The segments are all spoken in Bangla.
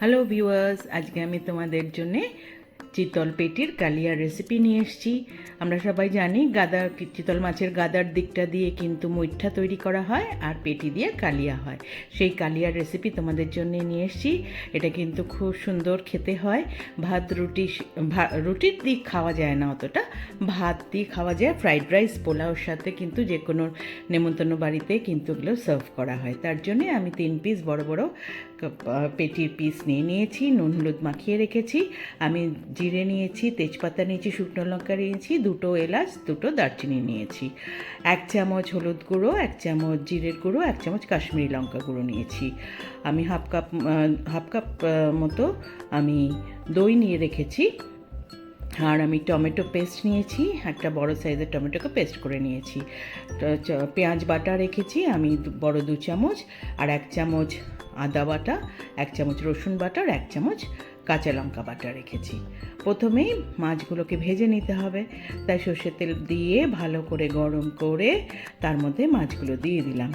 হ্যালো ভিউয়ার্স আজকে আমি তোমাদের জন্যে চিতল পেটির কালিয়ার রেসিপি নিয়ে এসেছি। আমরা সবাই জানি গাদা, চিতল মাছের গাদার দিকটা দিয়ে কিন্তু মুইঠা তৈরি করা হয় আর পেটি দিয়ে কালিয়া হয়। সেই কালিয়ার রেসিপি তোমাদের জন্য নিয়ে এসেছি। এটা কিন্তু খুব সুন্দর খেতে হয়। ভাত, রুটি রুটির দিক খাওয়া যায় না অতটা। ভাত দিয়ে খাওয়া যায়। ফ্রাইড রাইস, পোলাওর সাথে কিন্তু যে কোনো নেমন্তন্ন বাড়িতে কিন্তু এগুলো সার্ভ করা হয়। তার জন্যে আমি তিন পিস বড় বড় পেটির পিস নিয়ে নিয়েছি, নুন হলুদ মাখিয়ে রেখেছি, আমি জিরে নিয়েছি, তেজপাতা নিয়েছি, শুকনো লঙ্কা নিয়েছি, দুটো এলাচ, দুটো দারচিনি নিয়েছি। এক চামচ হলুদ গুঁড়ো, এক চামচ জিরের গুঁড়ো, এক চামচ কাশ্মীরি লঙ্কা গুঁড়ো নিয়েছি। আমি হাফ কাপ হাফ কাপ মতো আমি দই নিয়ে রেখেছি, আর আমি টমেটো পেস্ট নিয়েছি, একটা বড় সাইজের টমেটোকে পেস্ট করে নিয়েছি। পেঁয়াজ বাটা রেখেছি, আমি বড় দু চামচ, আর এক চামচ আদা বাটা, এক চামচ রসুন বাটা আর এক চামচ কাঁচা লঙ্কা বাটা রেখেছি। প্রথমেই মাছগুলোকে ভেজে নিতে হবে। তাই সর্ষের তেল দিয়ে ভালো করে গরম করে তার মধ্যে মাছগুলো দিয়ে দিলাম।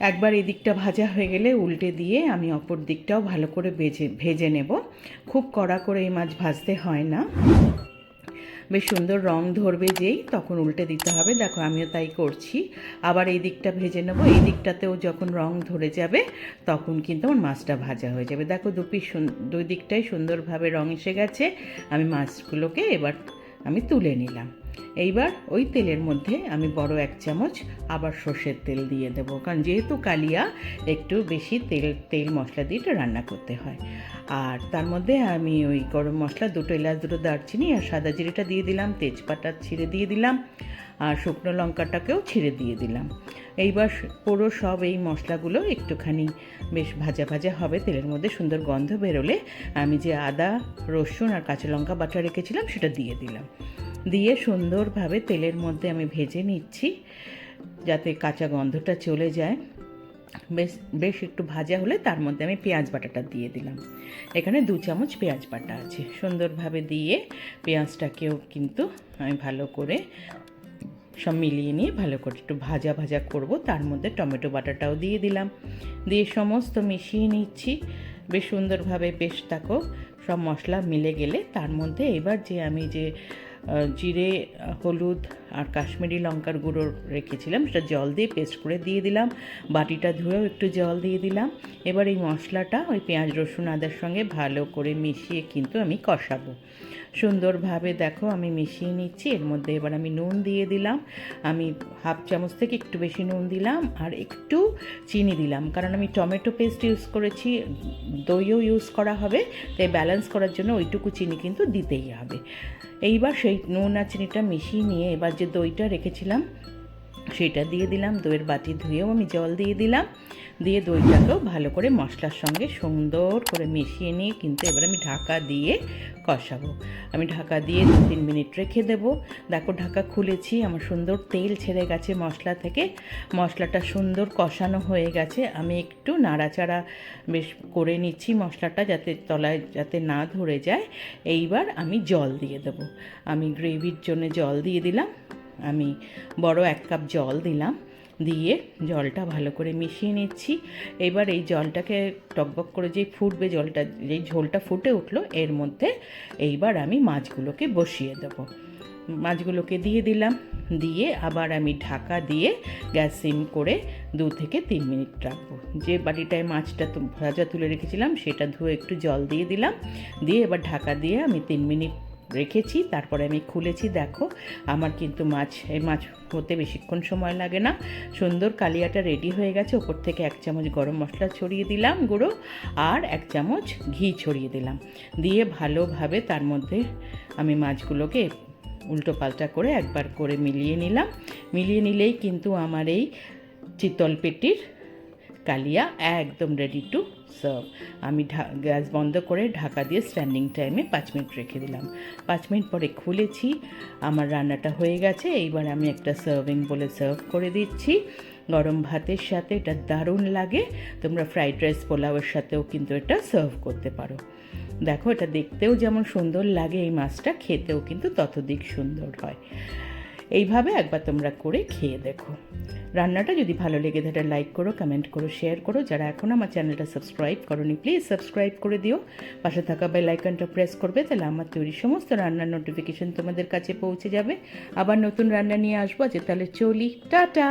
একবার এই দিকটা ভাজা হয়ে গেলে উল্টে দিয়ে আমি অপর দিকটাও ভালো করে ভেজে ভেজে নেব। খুব কড়া করে এই মাছ ভাজতে হয় না। বেশ সুন্দর রং ধরবে যেই, তখন উল্টে দিতে হবে। দেখো, আমিও তাই করছি। আবার এই দিকটা ভেজে নেব। এই দিকটাতেও যখন রং ধরে যাবে, তখন কিন্তু আমার মাছটা ভাজা হয়ে যাবে। দেখো দুপি দুই দিকটাই সুন্দরভাবে রং এসে গেছে। আমি মাছগুলোকে এবার আমি তুলে নিলাম। এইবার ওই তেলের মধ্যে আমি বড় এক চামচ আবার সর্ষের তেল দিয়ে দেবো। কারণ যেহেতু কালিয়া, একটু বেশি তেল তেল মশলা দিয়ে রান্না করতে হয়। আর তার মধ্যে আমি ওই গরম মশলা, দুটো এলাচ, দুটো দারচিনি আর সাদা জিরেটা দিয়ে দিলাম, তেজপাতা ছিঁড়ে দিয়ে দিলাম আর শুকনো লঙ্কাটাকেও ছিঁড়ে দিয়ে দিলাম। এইবার পুরো সব এই মশলাগুলো একটুখানি বেশ ভাজা ভাজা হবে, তেলের মধ্যে সুন্দর গন্ধ বেরোলে আমি যে আদা, রসুন আর কাঁচা লঙ্কা বাটা রেখেছিলাম সেটা দিয়ে দিলাম। দিয়ে সুন্দরভাবে তেলের মধ্যে আমি ভেজে নিচ্ছি, যাতে কাঁচা গন্ধটা চলে যায়। বেশ বেশ একটু ভাজা হলে তার মধ্যে আমি পেঁয়াজ বাটাটা দিয়ে দিলাম। এখানে দু চামচ পেঁয়াজ বাটা আছে। সুন্দরভাবে দিয়ে পেঁয়াজটাকেও কিন্তু আমি ভালো করে সব মিলিয়ে নিয়ে ভালো করে একটু ভাজা ভাজা করব। তার মধ্যে টমেটো বাটাটাও দিয়ে দিলাম। দিয়ে সমস্ত মিশিয়ে নিচ্ছি। বেশ সুন্দরভাবে বেশ তাকো সব মশলা মিলে গেলে তার মধ্যে এবার যে আমি যে জিরে হলুদ আর কাশ্মীরি লঙ্কার গুঁড়ো রেখেছিলাম, সেটা জল দিয়ে পেস্ট করে দিয়ে দিলাম, বাটিটা ধুয়েও একটু জল দিয়ে দিলাম। এবার এই মশলাটা ওই পেঁয়াজ, রসুন, আদার সঙ্গে ভালো করে মিশিয়ে কিন্তু আমি কষাবো। সুন্দরভাবে দেখো আমি মিশিয়ে নিচ্ছি, এর মধ্যে এবার আমি নুন দিয়ে দিলাম। আমি হাফ চামচ থেকে একটু বেশি নুন দিলাম আর একটু চিনি দিলাম, কারণ আমি টমেটো পেস্ট ইউজ করেছি, দইও ইউজ করা হবে, তাই ব্যালেন্স করার জন্য ওইটুকু চিনি কিন্তু দিতেই হবে। এইবার সেই নুন আর চিনিটা মিশিয়ে নিয়ে এবার যে দইটা রেখেছিলাম সেটা দিয়ে দিলাম, দইয়ের বাটি ধুয়েও আমি জল দিয়ে দিলাম। দিয়ে দইটাকেও ভালো করে মশলার সঙ্গে সুন্দর করে মিশিয়ে নিয়ে কিন্তু এবার আমি ঢাকা দিয়ে কষাবো। আমি ঢাকা দিয়ে দু তিন মিনিট রেখে দেবো। দেখো ঢাকা খুলেছি, আমার সুন্দর তেল ছেড়ে গেছে মশলা থেকে। মশলাটা সুন্দর কষানো হয়ে গেছে। আমি একটু নাড়াচাড়া বেশ করে নিচ্ছি মশলাটা যাতে তলায় যাতে না ধরে যায়। এইবার আমি জল দিয়ে দেবো। আমি গ্রেভির জন্য জল দিয়ে দিলাম। আমি বড় এক কাপ জল দিলাম, দিয়ে জলটা ভালো করে মিশিয়ে নিচ্ছি। এবার এই জলটাকে টকবক করে যেই ফুটবে জলটা, যেই ঝোলটা ফুটে উঠল, এর মধ্যে এইবার আমি মাছগুলোকে বসিয়ে দেবো। মাছগুলোকে দিয়ে দিলাম, দিয়ে আবার আমি ঢাকা দিয়ে গ্যাস সিম করে দু থেকে তিন মিনিট রাখব। যে বাটিটায় মাছটা ভাজা তুলে রেখেছিলাম, সেটা ধুয়ে একটু জল দিয়ে দিলাম, দিয়ে এবার ঢাকা দিয়ে আমি তিন মিনিট রেখেছি, তারপরে আমি খুলেছি, দেখো। আমার কিন্তু মাছ, এই মাছ হতে বেশিক্ষণ সময় লাগে না। সুন্দর কালিয়াটা রেডি হয়ে গেছে। ওপর থেকে এক চামচ গরম মশলা ছড়িয়ে দিলাম গুঁড়ো আর এক চামচ ঘি ছড়িয়ে দিলাম। দিয়ে ভালোভাবে তার মধ্যে আমি মাছগুলোকে উল্টো পাল্টা করে একবার করে মিলিয়ে নিলাম। মিলিয়ে নিলেই কিন্তু আমার এই চিতল পেটির কালিয়া একদম রেডি টু সার্ভ আমি গ্যাস বন্ধ করে ঢাকা দিয়ে স্ট্যান্ডিং টাইমে পাঁচ মিনিট রেখে দিলাম। পাঁচ মিনিট পরে খুলেছি, আমার রান্নাটা হয়ে গেছে। এইবার আমি একটা সার্ভিং বলে সার্ভ করে দিচ্ছি। গরম ভাতের সাথে এটা দারুণ লাগে। তোমরা ফ্রাইড রাইস পোলাওয়ের সাথেও কিন্তু এটা সার্ভ করতে পারো। দেখো, এটা দেখতেও যেমন সুন্দর লাগে, এই মাছটা খেতেও কিন্তু ততদিক সুন্দর হয়। এইভাবে একবার তোমরা করে খেয়ে দেখো। রান্নাটা যদি ভালো লেগে থাকে লাইক করো কমেন্ট করো শেয়ার করো। যারা এখন আমার চ্যানেলটা সাবস্ক্রাইব করোনি প্লিজ সাবস্ক্রাইব করে দিও। পাশে থাকা বেল আইকনটা প্রেস করবে, তাহলে আমার তৈরি সমস্ত রান্নার নোটিফিকেশন তোমাদের কাছে পৌঁছে যাবে। আবার নতুন রান্না নিয়ে আসব যে তাহলে চলি। টাটা!